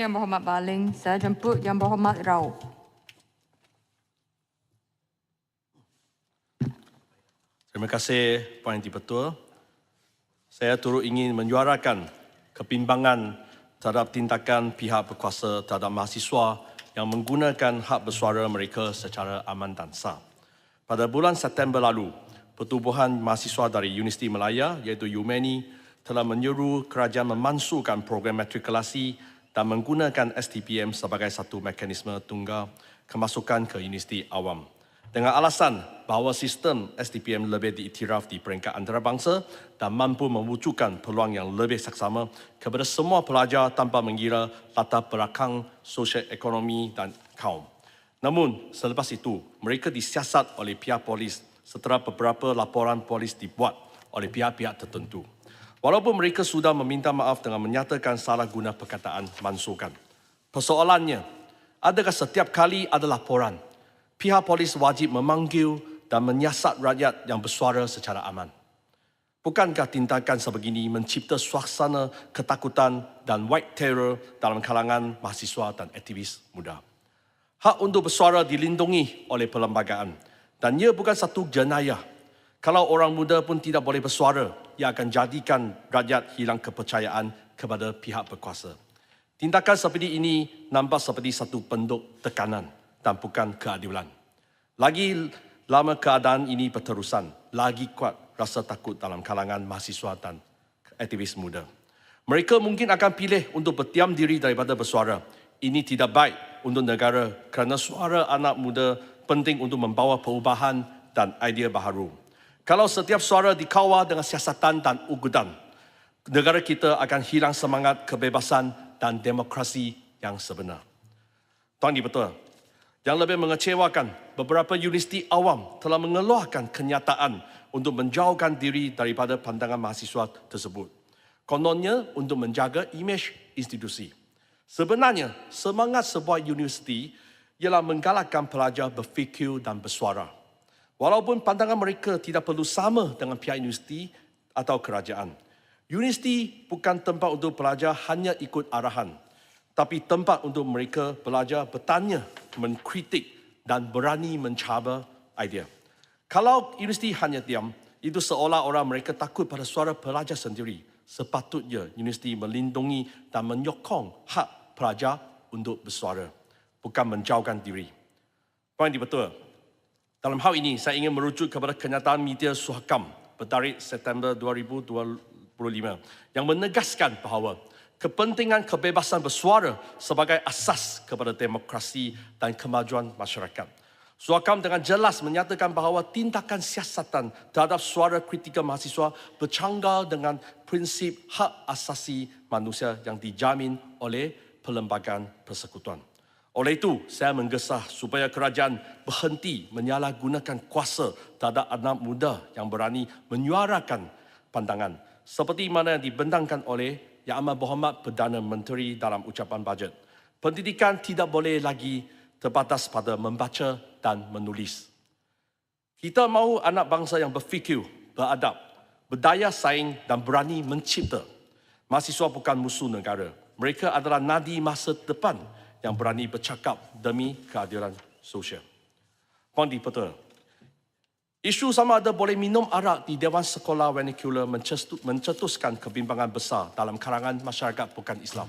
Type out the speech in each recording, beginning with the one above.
Yang Berhormat Baling, saya jemput Yang Berhormat Rao. Terima kasih Puan Yang Dipertua. Saya turut ingin menyuarakan kebimbangan terhadap tindakan pihak berkuasa terhadap mahasiswa yang menggunakan hak bersuara mereka secara aman dan sah. Pada bulan September lalu, Pertubuhan Mahasiswa dari Universiti Malaya iaitu UMANI telah menyuruh kerajaan memansuhkan program matrikulasi dan menggunakan STPM sebagai satu mekanisme tunggal kemasukan ke universiti awam. Dengan alasan bahawa sistem STPM lebih diiktiraf di peringkat antarabangsa dan mampu mewujudkan peluang yang lebih saksama kepada semua pelajar tanpa mengira latar belakang sosial ekonomi dan kaum. Namun, selepas itu, mereka disiasat oleh pihak polis setelah beberapa laporan polis dibuat oleh pihak-pihak tertentu. Walaupun mereka sudah meminta maaf dengan menyatakan salah guna perkataan mansuhkan. Persoalannya, adakah setiap kali ada laporan, pihak polis wajib memanggil dan menyiasat rakyat yang bersuara secara aman? Bukankah tindakan sebegini mencipta suasana ketakutan dan white terror dalam kalangan mahasiswa dan aktivis muda? Hak untuk bersuara dilindungi oleh perlembagaan dan ia bukan satu jenayah. Kalau orang muda pun tidak boleh bersuara, ia akan jadikan rakyat hilang kepercayaan kepada pihak berkuasa. Tindakan seperti ini nampak seperti satu bentuk tekanan dan bukan keadilan. Lagi lama keadaan ini berterusan, lagi kuat rasa takut dalam kalangan mahasiswa dan aktivis muda. Mereka mungkin akan pilih untuk berdiam diri daripada bersuara. Ini tidak baik untuk negara kerana suara anak muda penting untuk membawa perubahan dan idea baharu. Kalau setiap suara dikawal dengan siasatan dan ugudan, negara kita akan hilang semangat kebebasan dan demokrasi yang sebenar. Tuan Di Betul, yang lebih mengecewakan, beberapa universiti awam telah mengeluarkan kenyataan untuk menjauhkan diri daripada pandangan mahasiswa tersebut. Kononnya untuk menjaga imej institusi. Sebenarnya, semangat sebuah universiti ialah menggalakkan pelajar berfikir dan bersuara. Walaupun pandangan mereka tidak perlu sama dengan pihak universiti atau kerajaan. Universiti bukan tempat untuk pelajar hanya ikut arahan, tapi tempat untuk mereka belajar bertanya, mengkritik dan berani mencabar idea. Kalau universiti hanya diam, itu seolah-olah mereka takut pada suara pelajar sendiri. Sepatutnya universiti melindungi dan menyokong hak pelajar untuk bersuara, bukan menjauhkan diri. Poin betul. Dalam hal ini, saya ingin merujuk kepada kenyataan media Suhakam bertarikh September 2025 yang menegaskan bahawa kepentingan kebebasan bersuara sebagai asas kepada demokrasi dan kemajuan masyarakat. Suakam dengan jelas menyatakan bahawa tindakan siasatan terhadap suara kritikal mahasiswa bercanggal dengan prinsip hak asasi manusia yang dijamin oleh perlembagaan persekutuan. Oleh itu, saya menggesah supaya kerajaan berhenti menyalahgunakan kuasa terhadap anak muda yang berani menyuarakan pandangan seperti mana yang dibentangkan oleh Yang Amat Berhormat Perdana Menteri dalam ucapan bajet. Pendidikan tidak boleh lagi terbatas pada membaca dan menulis. Kita mahu anak bangsa yang berfikir, beradab, berdaya saing dan berani mencipta. Mahasiswa bukan musuh negara. Mereka adalah nadi masa depan yang berani bercakap demi keadilan sosial. Puan di Petul, isu sama ada boleh minum arak di Dewan Sekolah Vernacular mencetuskan kebimbangan besar dalam kalangan masyarakat bukan Islam.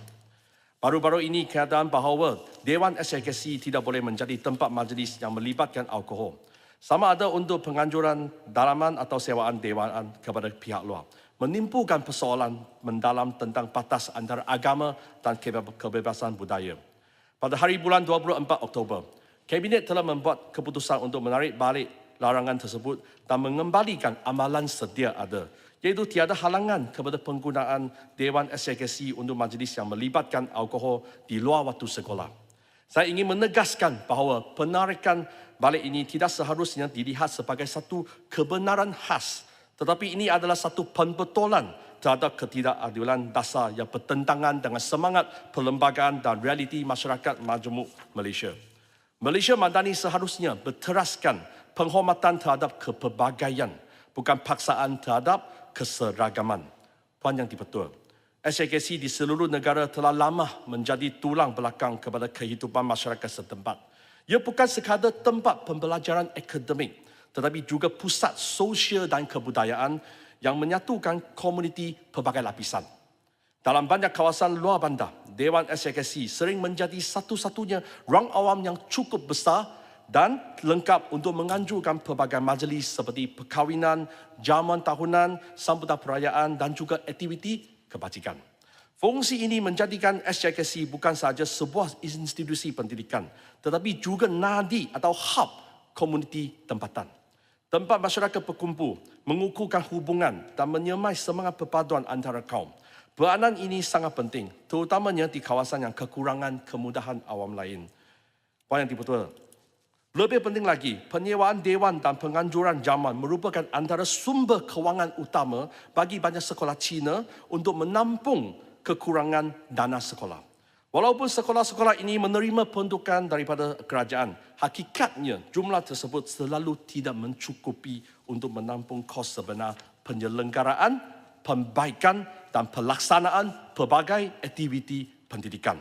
Baru-baru ini keadaan bahawa Dewan SKC tidak boleh menjadi tempat majlis yang melibatkan alkohol. Sama ada untuk penganjuran dalaman atau sewaan dewan kepada pihak luar. Menimpukan persoalan mendalam tentang batas antara agama dan kebebasan budaya. Pada hari bulan 24 Oktober, Kabinet telah membuat keputusan untuk menarik balik larangan tersebut dan mengembalikan amalan sedia ada iaitu tiada halangan kepada penggunaan Dewan SKC untuk majlis yang melibatkan alkohol di luar waktu sekolah. Saya ingin menegaskan bahawa penarikan balik ini tidak seharusnya dilihat sebagai satu kebenaran khas tetapi ini adalah satu pembetulan terhadap ketidakadilan dasar yang bertentangan dengan semangat perlembagaan dan realiti masyarakat majmuk Malaysia. Malaysia Madani seharusnya berteraskan penghormatan terhadap kepelbagaian, bukan paksaan terhadap keseragaman. Puan Yang Dipertua, SJKC di seluruh negara telah lama menjadi tulang belakang kepada kehidupan masyarakat setempat. Ia bukan sekadar tempat pembelajaran akademik, tetapi juga pusat sosial dan kebudayaan yang menyatukan komuniti pelbagai lapisan. Dalam banyak kawasan luar bandar, Dewan SJKC sering menjadi satu-satunya ruang awam yang cukup besar dan lengkap untuk menganjurkan pelbagai majlis seperti perkahwinan, jamuan tahunan, sambutan perayaan dan juga aktiviti kebajikan. Fungsi ini menjadikan SJKC bukan sahaja sebuah institusi pendidikan, tetapi juga nadi atau hub komuniti tempatan. Tempat masyarakat berkumpul, mengukuhkan hubungan dan menyemai semangat perpaduan antara kaum. Peranan ini sangat penting, terutamanya di kawasan yang kekurangan kemudahan awam lain. Puan yang dipertua, lebih penting lagi, penyewaan dewan dan penganjuran jaman merupakan antara sumber kewangan utama bagi banyak sekolah Cina untuk menampung kekurangan dana sekolah. Walaupun sekolah-sekolah ini menerima peruntukan daripada kerajaan, hakikatnya jumlah tersebut selalu tidak mencukupi untuk menampung kos sebenar penyelenggaraan, pembaikan dan pelaksanaan pelbagai aktiviti pendidikan.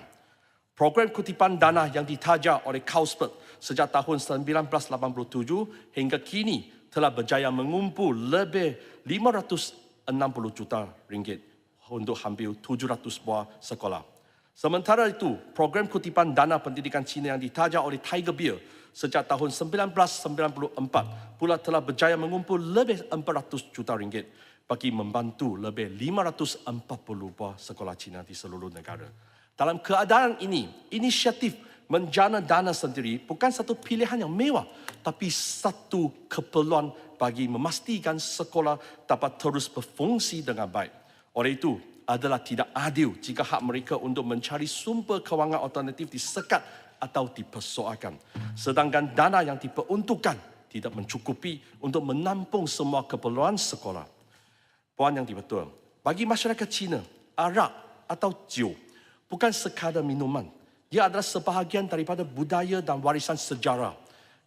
Program kutipan dana yang ditaja oleh Carlsberg sejak tahun 1987 hingga kini telah berjaya mengumpul lebih 560 juta ringgit untuk hampir 700 buah sekolah. Sementara itu, program kutipan dana pendidikan Cina yang ditaja oleh Tiger Beer sejak tahun 1994 pula telah berjaya mengumpul lebih 400 juta ringgit bagi membantu lebih 540 buah sekolah Cina di seluruh negara. Dalam keadaan ini, inisiatif menjana dana sendiri bukan satu pilihan yang mewah, tapi satu keperluan bagi memastikan sekolah dapat terus berfungsi dengan baik. Oleh itu, adalah tidak adil jika hak mereka untuk mencari sumber kewangan alternatif disekat atau dipersoalkan. Sedangkan dana yang diperuntukkan tidak mencukupi untuk menampung semua keperluan sekolah. Puan yang dibetul, bagi masyarakat Cina, arak atau jiu bukan sekadar minuman. Ia adalah sebahagian daripada budaya dan warisan sejarah.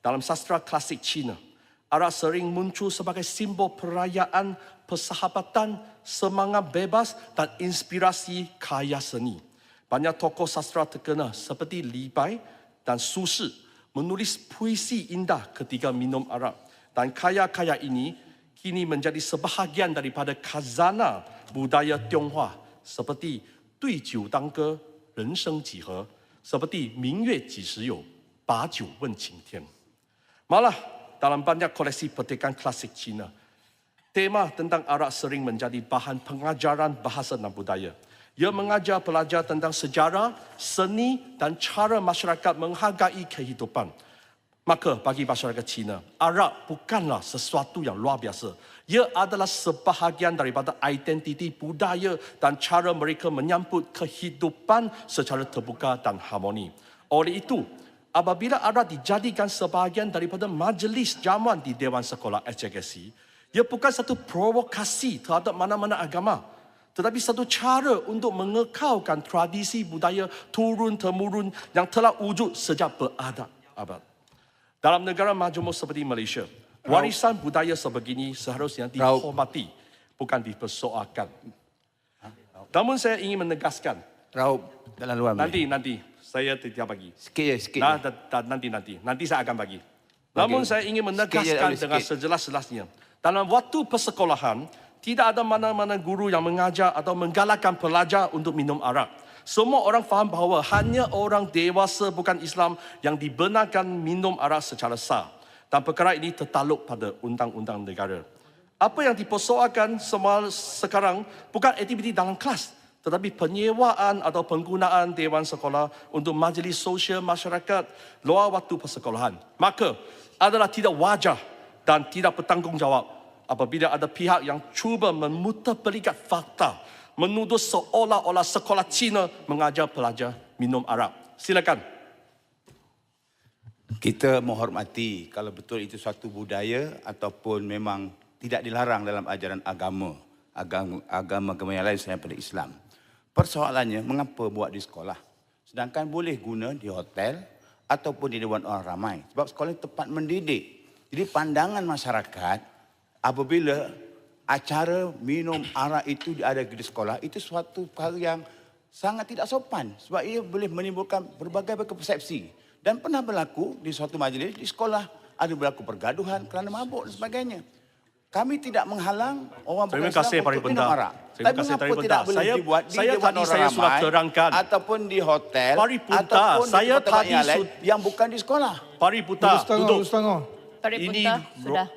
Dalam sastra klasik Cina, arak sering muncul sebagai simbol perayaan, persahabatan, semangat bebas dan inspirasi karya seni. Banyak tokoh sastra terkenal seperti Li Bai dan Su Shi menulis puisi indah ketika minum arak. Dan karya-karya ini kini menjadi sebahagian daripada khazanah budaya Tionghoa seperti Dui Jiu Dang Ge, Ren Sheng Ji He, seperti Ming Yue Ji Shi You, Ba Jiu Wen Qing Tian. Malah dalam banyak koleksi petikan klasik Cina, tema tentang arak sering menjadi bahan pengajaran bahasa dan budaya. Ia mengajar pelajar tentang sejarah, seni dan cara masyarakat menghargai kehidupan. Maka bagi masyarakat Cina, arak bukanlah sesuatu yang luar biasa. Ia adalah sebahagian daripada identiti budaya dan cara mereka menyambut kehidupan secara terbuka dan harmoni. Oleh itu, apabila arak dijadikan sebahagian daripada majlis jamuan di Dewan Sekolah SJKC, ia bukan satu provokasi terhadap mana-mana agama, tetapi satu cara untuk mengekalkan tradisi budaya turun-temurun yang telah wujud sejak berabad-abad. Dalam negara majmuk seperti Malaysia, warisan budaya sebegini seharusnya Raub. dihormati, bukan dipersoalkan. Namun saya ingin menegaskan, Raup dalam luar nanti nanti saya tidak bagi. Sikit je, sikit Nah, je. nanti nanti, nanti saya akan bagi. Namun saya ingin menegaskan Sikit je, dengan sejelas-jelasnya, dalam waktu persekolahan tidak ada mana-mana guru yang mengajar atau menggalakkan pelajar untuk minum arak. Semua orang faham bahawa hanya orang dewasa bukan Islam yang dibenarkan minum arak secara sah. Dan perkara ini tertaluk pada undang-undang negara. Apa yang dipersoalkan semua sekarang bukan aktiviti dalam kelas, tetapi penyewaan atau penggunaan dewan sekolah untuk majlis sosial masyarakat luar waktu persekolahan. Maka adalah tidak wajar dan tidak bertanggungjawab apabila ada pihak yang cuba memutarbalikan fakta menuduh seolah-olah sekolah Cina mengajar pelajar minum arak. Silakan. Kita menghormati kalau betul itu suatu budaya ataupun memang tidak dilarang dalam ajaran agama. Agama agama-agama yang lain selain daripada Islam. Persoalannya mengapa buat di sekolah? Sedangkan boleh guna di hotel ataupun di dewan orang ramai. Sebab sekolah ini tempat mendidik. Jadi pandangan masyarakat apabila acara minum arak itu ada di sekolah itu suatu hal yang sangat tidak sopan sebab ia boleh menimbulkan berbagai persepsi dan pernah berlaku di suatu majlis di sekolah ada berlaku pergaduhan kerana mabuk dan sebagainya. Kami tidak menghalang orang Terima kasih, untuk minum arak. Terima Tapi kasih, mengapa tidak boleh Saya- dibuat di saya depan tadi orang saya sudah ramai terangkan. ataupun di hotel Paripurna, ataupun saya di tempat-tempat tadi yang lain yang bukan di sekolah. Pariputa Lurus tangan, duduk. Paripurna Ini sudah.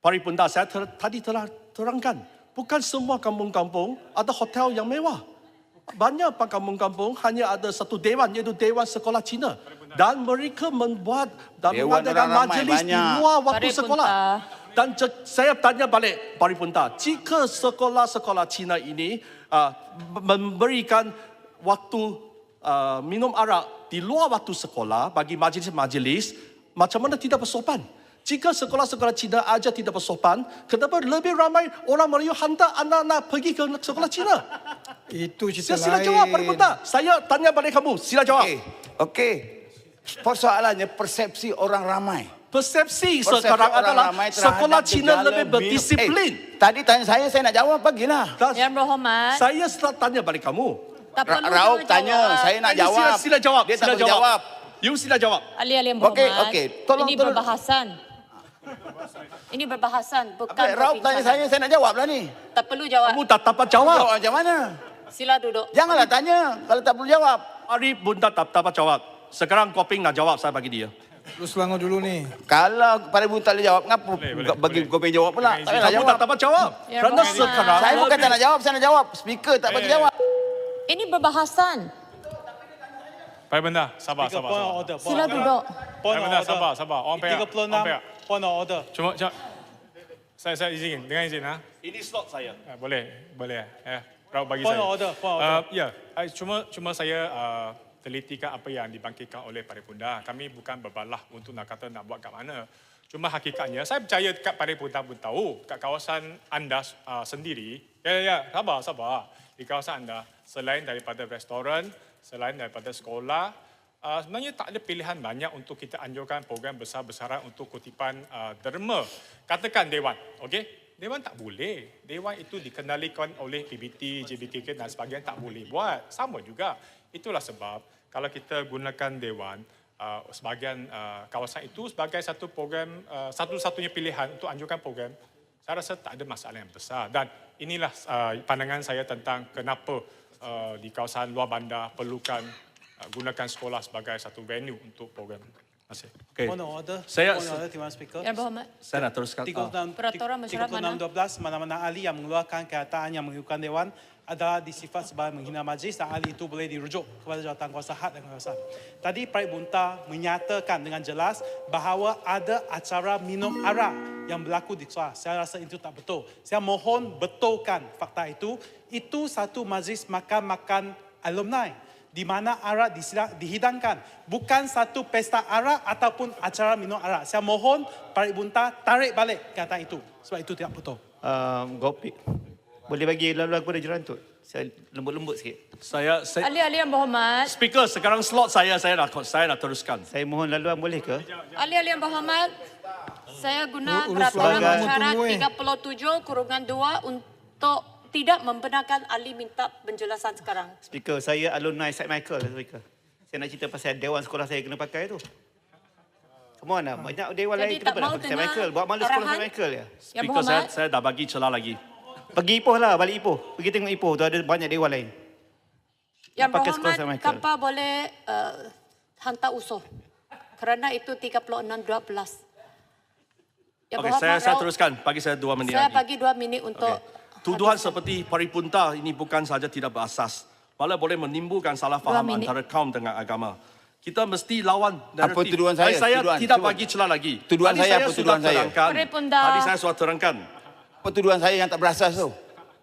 Paripunta saya ter, tadi telah terangkan. Bukan semua kampung-kampung ada hotel yang mewah. Banyak pak kampung-kampung hanya ada satu dewan iaitu Dewan Sekolah Cina. Dan mereka membuat dan Dewan mengadakan majlis di luar waktu Paripunta. sekolah. Dan saya tanya balik Paripunta, jika sekolah-sekolah Cina ini uh, memberikan waktu uh, minum arak di luar waktu sekolah bagi majlis-majlis, macam mana tidak bersopan? Jika sekolah-sekolah Cina aja tidak bersopan, kenapa lebih ramai orang Melayu hantar anak-anak pergi ke sekolah Cina? Itu cerita Sila, sila lain. jawab Paripunta. Saya tanya balik kamu, sila jawab. Okey. Okey. Persoalannya persepsi orang ramai. Persepsi Persepsi sekarang orang adalah ramai sekolah Cina lebih berdisiplin. Eh, tadi tanya saya, saya nak jawab, bagilah. Yang berhormat. saya setelah tanya balik kamu. Tak Ra- Raub juga tanya, jawab. saya nak jawab. Sila, sila jawab. Dia tak sila boleh jawab. You sila jawab. Ahli-ahli yang Okey, berhormat. okey. Tolong- Ini tolong. berbahasan. Ini berbahasan, bukan Apa, Raub tanya saya, saya nak jawab lah ni. Tak perlu jawab. Kamu tak dapat jawab. Jawab macam mana? Sila duduk. Janganlah tanya kalau tak perlu jawab. Hari Bunda tak dapat jawab. Sekarang Koping nak jawab, saya bagi dia. Lurus tangan dulu ni. Kalau pada ibu tak boleh jawab, kenapa Boleh, boleh, bagi boleh. kau pengen jawab pula? Tak Kamu jawab. tak dapat jawab. Ya, Kerana sekarang Saya bukan tak nak jawab, saya nak jawab. Speaker tak bagi Eh. jawab. Ini berbahasan. Baik benda, sabar, Tiga sabar, point of sabar. order. Sila duduk. Point Eh, of benar, order. sabar, sabar. Orang pihak, 36 orang pihak. point of order. Cuma, cuma, saya, saya izin, dengan izin, ha? Ini slot saya. Eh, boleh, boleh, ya. Raub bagi Point saya. of order, point of Uh, order. ya, eh, cuma, cuma saya uh, telitikan apa yang dibangkitkan oleh Paripunda. Kami bukan berbalah untuk nak kata nak buat kat mana. Cuma hakikatnya, saya percaya kat Paripunda pun tahu, kat kawasan anda uh, sendiri, ya, ya, ya, sabar, sabar. Di kawasan anda, selain daripada restoran, selain daripada sekolah, uh, sebenarnya tak ada pilihan banyak untuk kita anjurkan program besar-besaran untuk kutipan uh, derma. Katakan Dewan, okey? Dewan tak boleh. Dewan itu dikendalikan oleh PBT, JBKK dan sebagainya tak boleh buat. Sama juga. Itulah sebab kalau kita gunakan Dewan, uh, sebahagian uh, kawasan itu sebagai satu program, uh, satu-satunya pilihan untuk anjurkan program, saya rasa tak ada masalah yang besar. Dan inilah uh, pandangan saya tentang kenapa uh, di kawasan luar bandar perlukan uh, gunakan sekolah sebagai satu venue untuk program. Terima kasih. Okay. Point of order. Saya- Point of order, Timbalan Speaker. Yang berhormat. Saya nak teruskan. Ah. 36, Peraturan mesyuarat mana? 36.12 mana-mana ahli yang mengeluarkan kenyataan yang mengikutkan Dewan adalah disifat sebagai menghina majlis dan ahli itu boleh dirujuk kepada jawatan kuasa had dan kekuasaan. Tadi Praid Bunta menyatakan dengan jelas bahawa ada acara minum arak yang berlaku di sekolah. Saya rasa itu tak betul. Saya mohon betulkan fakta itu. Itu satu majlis makan-makan alumni di mana arak dihidangkan. Bukan satu pesta arak ataupun acara minum arak. Saya mohon Parit Bunta tarik balik kata itu. Sebab itu tidak betul. um, Gopik. Boleh bagi lalu kepada jerantut. Saya lembut-lembut sikit. Saya, saya Ahli-ahli yang berhormat. speaker sekarang slot saya saya nak saya nak teruskan. Saya mohon laluan boleh ke? Ahli-ahli yang berhormat. Saya guna Urus peraturan eh. 37 kurungan 2 untuk tidak membenarkan ahli minta penjelasan sekarang. Speaker, saya alumni St. Michael lah, speaker. Saya nak cerita pasal dewan sekolah saya kena pakai tu. Come on lah, banyak dewan Jadi lain kenapa nak pakai St. dengar Michael? Buat malu sekolah St. arahan? Michael ya. Speaker saya, saya dah bagi celah lagi. Pergi Ipoh lah, balik Ipoh. Pergi tengok Ipoh tu ada banyak dewan lain. Yang pakai berhormat, kapal boleh uh, hantar usul. Kerana itu 36.12. Yang Okey, saya saya teruskan. Bagi saya dua minit Saya lagi. bagi dua minit untuk... Okey. Tuduhan seperti paripunta ini bukan saja tidak berasas, malah boleh menimbulkan salah faham antara kaum dengan agama. Kita mesti lawan Apa naratif. tuduhan saya? Baik, saya Tuduhan. tidak Cuba. bagi celah lagi. Tuduhan Tadi saya apa sudah tuduhan saya? Tadi saya sudah terangkan. Pertuduhan saya yang tak berasas tu.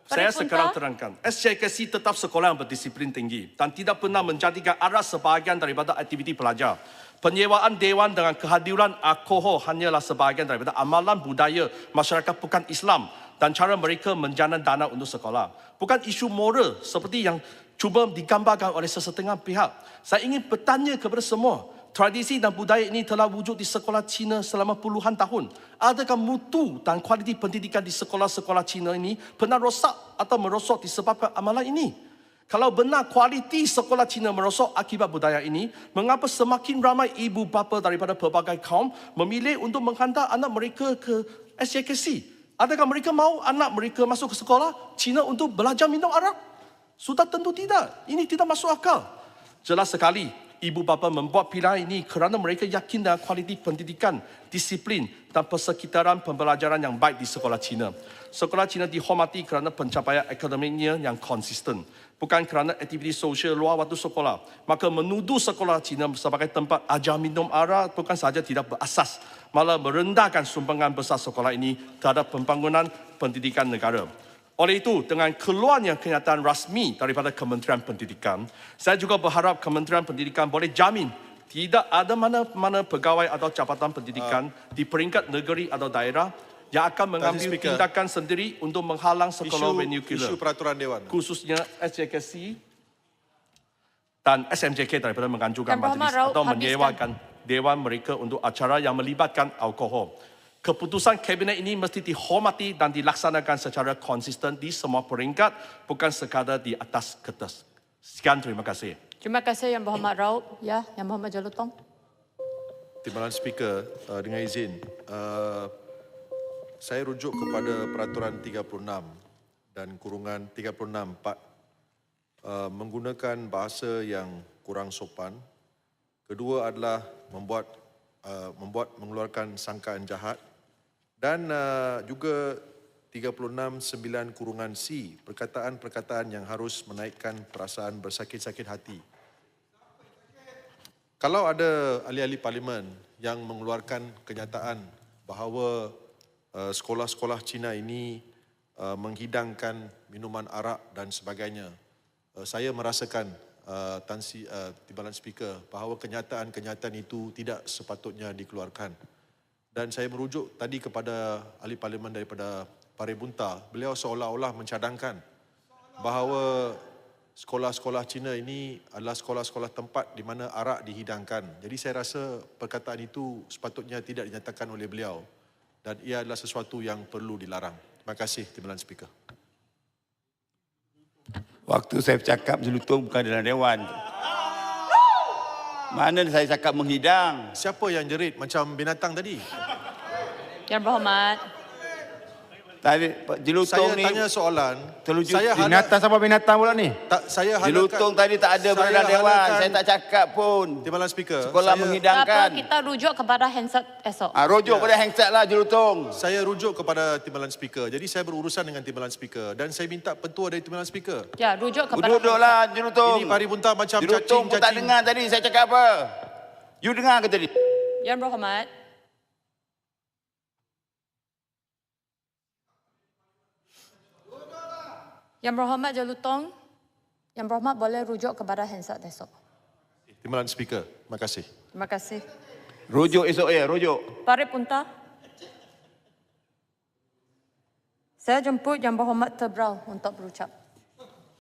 Saya sekarang terangkan. SJKC tetap sekolah yang berdisiplin tinggi dan tidak pernah menjadikan aras sebahagian daripada aktiviti pelajar. Penyewaan dewan dengan kehadiran alkohol hanyalah sebahagian daripada amalan budaya masyarakat bukan Islam dan cara mereka menjana dana untuk sekolah. Bukan isu moral seperti yang cuba digambarkan oleh sesetengah pihak. Saya ingin bertanya kepada semua, tradisi dan budaya ini telah wujud di sekolah Cina selama puluhan tahun. Adakah mutu dan kualiti pendidikan di sekolah-sekolah Cina ini pernah rosak atau merosot disebabkan amalan ini? Kalau benar kualiti sekolah Cina merosot akibat budaya ini, mengapa semakin ramai ibu bapa daripada pelbagai kaum memilih untuk menghantar anak mereka ke SJKC? Adakah mereka mahu anak mereka masuk ke sekolah Cina untuk belajar minum arak? Sudah tentu tidak. Ini tidak masuk akal. Jelas sekali, ibu bapa membuat pilihan ini kerana mereka yakin dengan kualiti pendidikan, disiplin dan persekitaran pembelajaran yang baik di sekolah Cina. Sekolah Cina dihormati kerana pencapaian akademiknya yang konsisten, bukan kerana aktiviti sosial luar waktu sekolah. Maka menuduh sekolah Cina sebagai tempat ajar minum arak bukan sahaja tidak berasas, malah merendahkan sumbangan besar sekolah ini terhadap pembangunan pendidikan negara. Oleh itu, dengan keluarnya kenyataan rasmi daripada Kementerian Pendidikan, saya juga berharap Kementerian Pendidikan boleh jamin tidak ada mana-mana pegawai atau jabatan pendidikan di peringkat negeri atau daerah yang akan mengambil Speaker. tindakan sendiri untuk menghalang sekolah Isu, nuklear isu peraturan Dewan. khususnya SJKC dan SMJK daripada menganjurkan majlis atau menyewakan dewan mereka untuk acara yang melibatkan alkohol. Keputusan kabinet ini mesti dihormati dan dilaksanakan secara konsisten di semua peringkat, bukan sekadar di atas kertas. Sekian terima kasih. Terima kasih Yang Berhormat Raub. Ya, Yang Berhormat Jalutong. Timbalan Speaker, uh, dengan izin, uh, saya rujuk kepada peraturan 36 dan kurungan 36.4 uh, menggunakan bahasa yang kurang sopan. Kedua adalah membuat uh, membuat mengeluarkan sangkaan jahat dan uh, juga 36.9 kurungan C perkataan-perkataan yang harus menaikkan perasaan bersakit-sakit hati. Kalau ada ahli-ahli parlimen yang mengeluarkan kenyataan bahawa uh, sekolah-sekolah Cina ini uh, menghidangkan minuman arak dan sebagainya, uh, saya merasakan uh, Tan Si, uh, Timbalan Speaker bahawa kenyataan-kenyataan itu tidak sepatutnya dikeluarkan. Dan saya merujuk tadi kepada ahli parlimen daripada Paribunta, beliau seolah-olah mencadangkan bahawa sekolah-sekolah Cina ini adalah sekolah-sekolah tempat di mana arak dihidangkan. Jadi saya rasa perkataan itu sepatutnya tidak dinyatakan oleh beliau dan ia adalah sesuatu yang perlu dilarang. Terima kasih Timbalan Speaker. Waktu saya bercakap jelutong bukan dalam dewan. Mana saya cakap menghidang? Siapa yang jerit macam binatang tadi? Yang Berhormat. Tadi jelutong Saya ni tanya soalan. terlujuk Saya binatang sama binatang pula ni. Tak, saya Jelutong tadi tak ada saya dalam dewan. Saya tak cakap pun. Timbalan Speaker. Sekolah saya, Tak apa, menghidangkan. kita rujuk kepada handset esok. Ah, rujuk pada handset lah jelutong. Saya rujuk kepada Timbalan Speaker. Jadi saya berurusan dengan Timbalan Speaker dan saya minta petua dari Timbalan Speaker. Ya, rujuk kepada Duduklah jelutong. Ini Paribunta macam Jelutong pun tak dengar tadi saya cakap apa. You dengar ke tadi? Yang Berhormat. Yang Berhormat Jalutong. Yang Berhormat boleh rujuk kepada handset esok. Timbalan Speaker. Terima kasih. Terima kasih. Rujuk esok ya, rujuk. Pari Punta. Saya jemput Yang Berhormat Tebrau untuk berucap.